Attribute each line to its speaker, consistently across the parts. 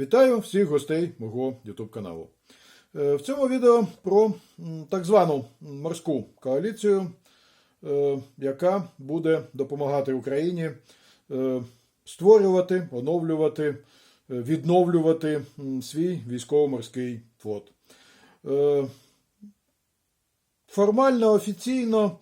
Speaker 1: Вітаю всіх гостей мого YouTube каналу. Е, В цьому відео про так звану морську коаліцію, е, яка буде допомагати Україні е, створювати, оновлювати, відновлювати свій військово-морський флот. Формально, офіційно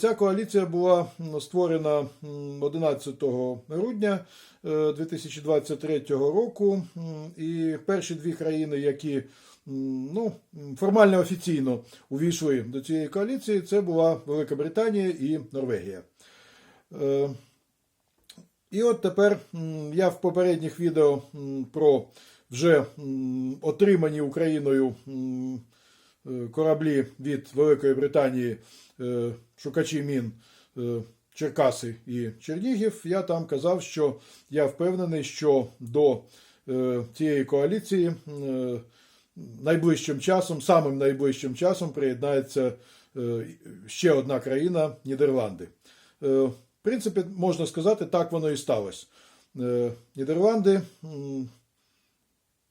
Speaker 1: ця коаліція була створена 11 грудня е, 2023 року. І перші дві країни, які ну, формально офіційно увійшли до цієї коаліції, це була Велика Британія і Норвегія. Е, І от тепер я в попередніх відео про вже отримані Україною е, кораблі від Великої Британії, е, шукачі мін е, Черкаси і Чернігів, я там казав, що я впевнений, що до е, цієї коаліції е, найближчим часом, самим найближчим часом приєднається е, ще одна країна Нідерланди. Е, В принципі, можна сказати, так воно і сталося. Е, Нідерланди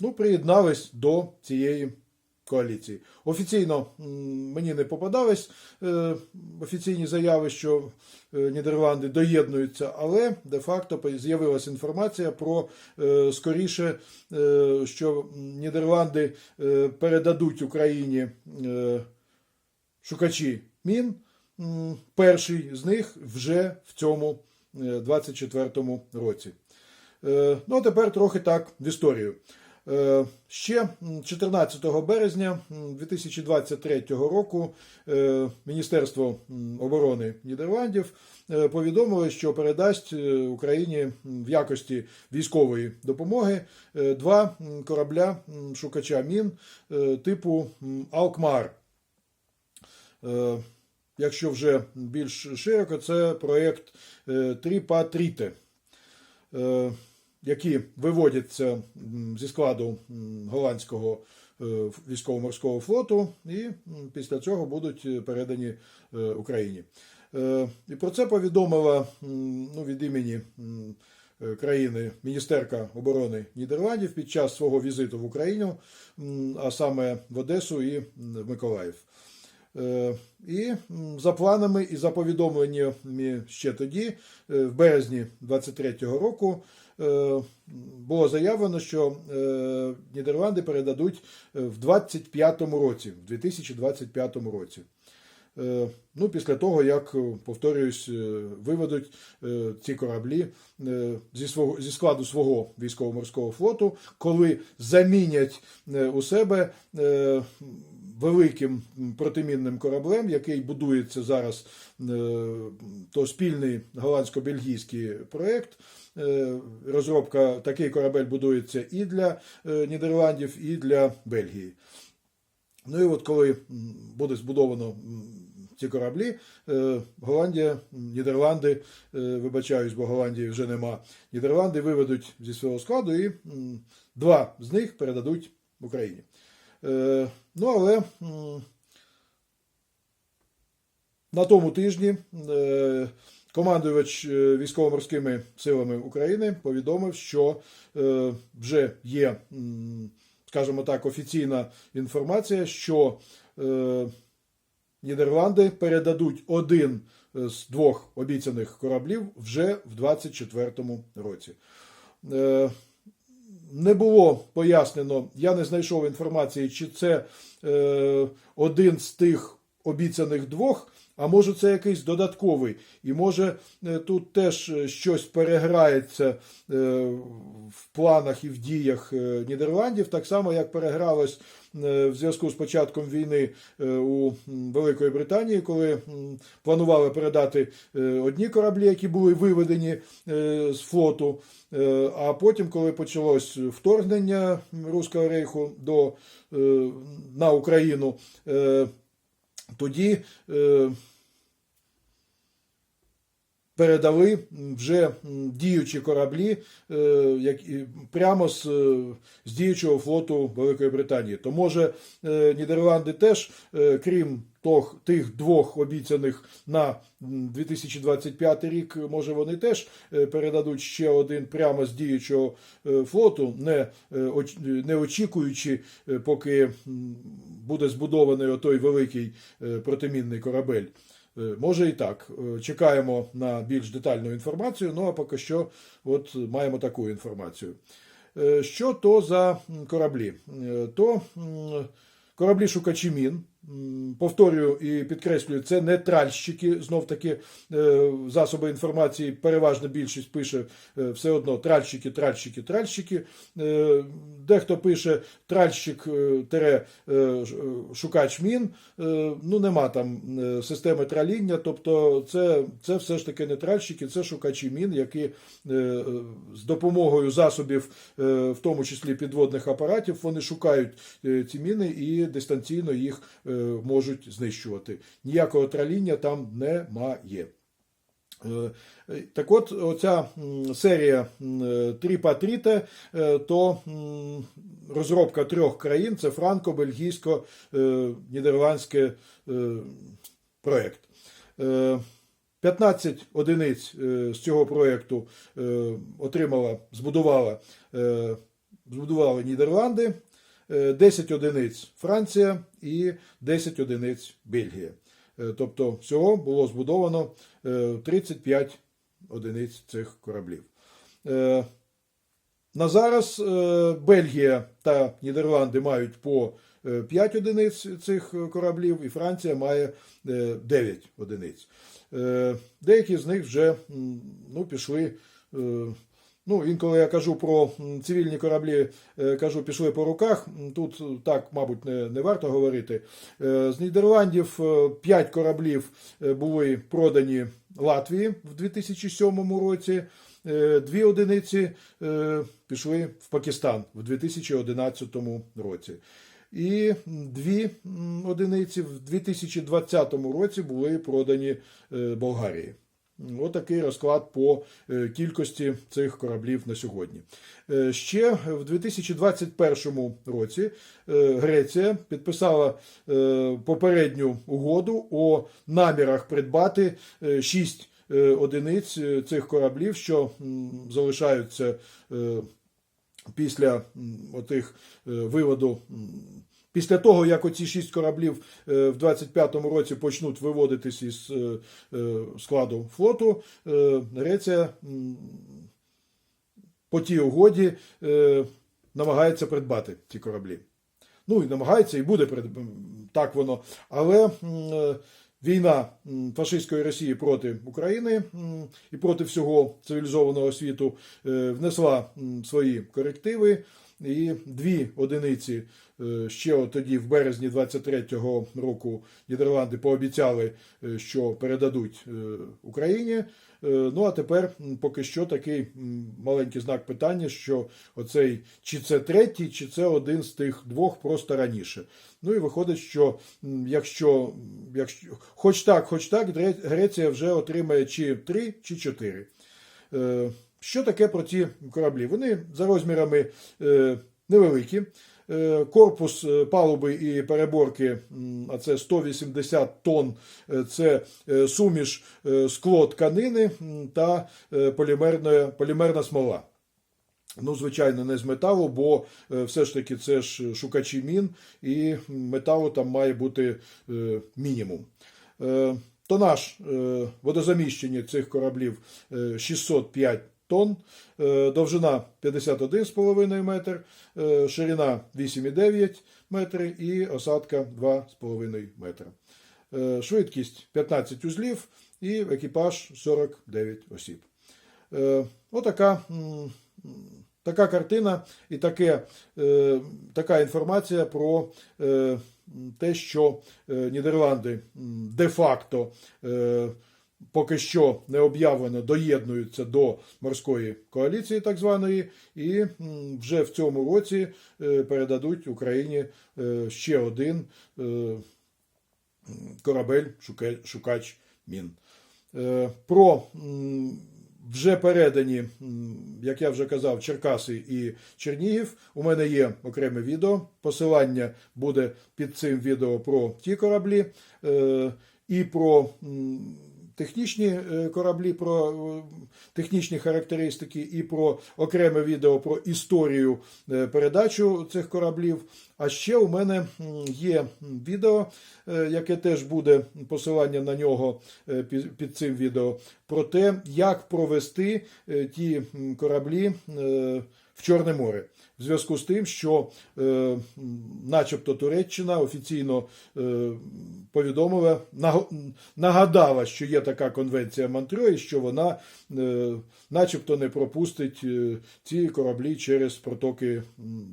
Speaker 1: ну, приєднались до цієї коаліції. Офіційно мені не попадались е, офіційні заяви, що е, Нідерланди доєднуються, але де-факто з'явилася інформація про е, скоріше, що Нідерланди передадуть Україні шукачі мін. Перший з них вже в цьому е, 24-му році. Ну, а тепер трохи так в історію. Е, Ще 14 березня 2023 року е, Міністерство оборони Нідерландів е, повідомило, що передасть Україні в якості військової допомоги два корабля шукача мін типу Алкмар. Якщо вже більш широко, це проєкт е, Тріпа Тріте, е, які виводяться зі складу голландського е, військово-морського флоту і після цього будуть е, передані е, Україні. І про це повідомила ну, від імені країни міністерка оборони Нідерландів під час свого візиту в Україну, а саме в Одесу і в Миколаїв. І за планами і за повідомленнями ще тоді, в березні 23-го року, було заявлено, що е, Нідерланди передадуть е, в 25-му році, в 2025 році. Е, Ну, після того, як, е, повторююсь, е, виведуть е, ці кораблі е, зі, свого, зі складу свого військово-морського флоту, коли замінять е, у себе е, великим протимінним кораблем, який будується зараз, е, то спільний голландсько-бельгійський проєкт. Е, Розробка такий корабель будується і для е, Нідерландів, і для Бельгії. Ну і от коли буде збудовано ці кораблі, Голландія, Нідерланди, вибачаюсь, бо Голландії вже нема. Нідерланди виведуть зі свого складу і два з них передадуть Україні. Е, Ну, але на тому тижні е, командувач е, військово-морськими силами України повідомив, що вже є, скажімо так, офіційна інформація, що Нідерланди передадуть один з двох обіцяних кораблів вже в 2024 році. Не було пояснено, я не знайшов інформації, чи це е, один з тих обіцяних двох, а може це якийсь додатковий. І може е, тут теж е, щось переграється е, в планах і в діях Нідерландів, так само як перегралось в зв'язку з початком війни у Великої Британії, коли планували передати одні кораблі, які були виведені з флоту. А потім, коли почалось вторгнення Руського рейху до, на Україну, тоді е, передали вже діючі кораблі е, прямо з, е, з діючого флоту Великої Британії. То може е, Нідерланди теж, крім тих двох обіцяних на м, 2025 рік, може вони теж передадуть ще один прямо з діючого флоту, не, не очікуючи, поки буде збудований отой великий протимінний корабель. Е, Може і так. Е, Чекаємо на більш детальну інформацію. Ну а поки що, от маємо таку інформацію. Е, Що то за кораблі? То кораблі шукачі мін. Повторюю і підкреслюю, це не тральщики. Знов таки е, засоби інформації, переважна більшість пише е, все одно тральщики, тральщики, тральщики. Е, Дехто пише тральщик е, тире е, ш- е, шукач мін. Ну, нема там системи траління. Тобто, це, це все ж таки не тральщики, це шукачі мін, які з допомогою засобів, в тому числі підводних апаратів, вони шукають ці міни і дистанційно їх можуть знищувати. Ніякого траління там немає. Е, Так от, оця серія е, Тріпа Тріте, е, то розробка трьох країн це франко-бельгійсько-нідерландське проєкт. Е, 15 одиниць е, з цього проєкту е, отримала, збудувала, е, збудували Нідерланди, е, 10 одиниць Франція і 10 одиниць Бельгія. Е, Тобто всього було збудовано е, 35 одиниць цих кораблів. Е, На зараз е, Бельгія та Нідерланди мають по 5 одиниць цих кораблів, і Франція має е, 9 одиниць. Е, Деякі з них вже ну, пішли. Ну, інколи я кажу про цивільні кораблі, е, кажу, пішли по руках. Тут е, так, мабуть, не, не варто говорити. Е, З Нідерландів 5 кораблів були продані Латвії в 2007 році. Дві одиниці пішли в Пакистан в 2011 році. І дві одиниці в 2020 році були продані Болгарії. Отакий розклад по е, кількості цих кораблів на сьогодні. Е, Ще в 2021 році е, Греція підписала попередню угоду о намірах придбати 6 одиниць цих кораблів, що залишаються після отих виводу. Після того, як оці шість кораблів е, в 25-му році почнуть виводитись із е, е, складу флоту, Греція по тій угоді намагається придбати ці кораблі. Ну і намагається, і буде так воно. Але війна фашистської Росії проти України і проти всього цивілізованого світу внесла свої корективи. І дві одиниці ще тоді, в березні 23-го року, Нідерланди пообіцяли, е, що передадуть е, Україні. Е, Ну а тепер поки що такий маленький знак питання, що оцей чи це третій, чи це один з тих двох просто раніше. Ну і виходить, що якщо, якщо хоч так, хоч так, Греція вже отримає чи три, чи чотири. Е, Що таке про ці кораблі? Вони за розмірами е, невеликі. Е, Корпус е, палуби і переборки, а це 180 тонн, е, це суміш скло тканини та полімерна, полімерна смола. Ну, звичайно, не з металу, бо все ж таки це ж шукачі мін, і металу там має бути мінімум. Тонаж водозаміщення цих кораблів е, 605 тонн, е, довжина 51,5 метр, е, ширина 8,9 метри і осадка 2,5 метра. Е, Швидкість 15 узлів і екіпаж 49 осіб. Отака така картина і таке, така інформація про те, що Нідерланди де-факто поки що не об'явлено доєднуються до морської коаліції, так званої, і вже в цьому році е, передадуть Україні е, ще один е, корабель шукач мін. Про вже передані, як я вже казав, Черкаси і Чернігів. У мене є окреме відео. Посилання буде під цим відео про ті кораблі і про технічні е, кораблі, про е, технічні характеристики, і про окреме відео про історію е, передачу цих кораблів. А ще у мене є відео, яке теж буде посилання на нього під, цим відео, про те, як провести ті кораблі в Чорне море. В зв'язку з тим, що, е, начебто, Туреччина офіційно е, повідомила, нагадала, що є така конвенція Монтрё, і що вона, е, начебто, не пропустить е, ці кораблі через протоки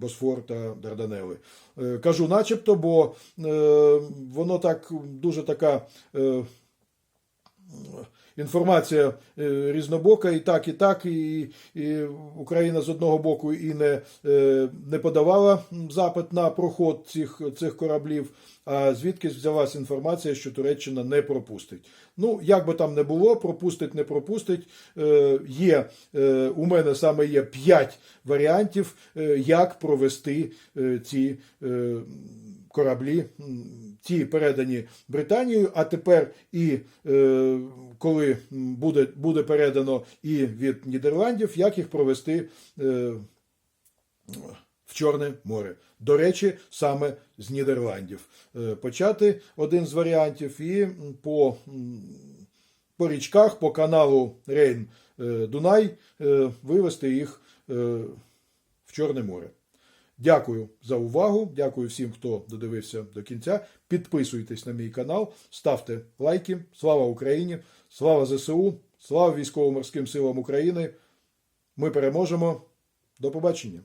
Speaker 1: Босфор та Дарданели. Е, Кажу, начебто, бо е, воно так дуже така. е, Інформація е, різнобока, і так, і так, і, і Україна з одного боку і не, е, не подавала запит на проход цих, цих кораблів. А звідки взялася інформація, що Туреччина не пропустить? Ну, як би там не було, пропустить, не пропустить. Е, є е, у мене саме є 5 варіантів, е, як провести е, ці кораблі, ті передані Британією, а тепер і е, коли буде, буде передано і від Нідерландів, як їх провести е, в Чорне море. До речі, саме з Нідерландів. Е, Почати один з варіантів і по, по річках, по каналу Рейн-Дунай е, вивести їх е, в Чорне море. Дякую за увагу. Дякую всім, хто додивився до кінця. Підписуйтесь на мій канал, ставте лайки. Слава Україні! Слава ЗСУ! Слава військово-морським силам України! Ми переможемо! До побачення!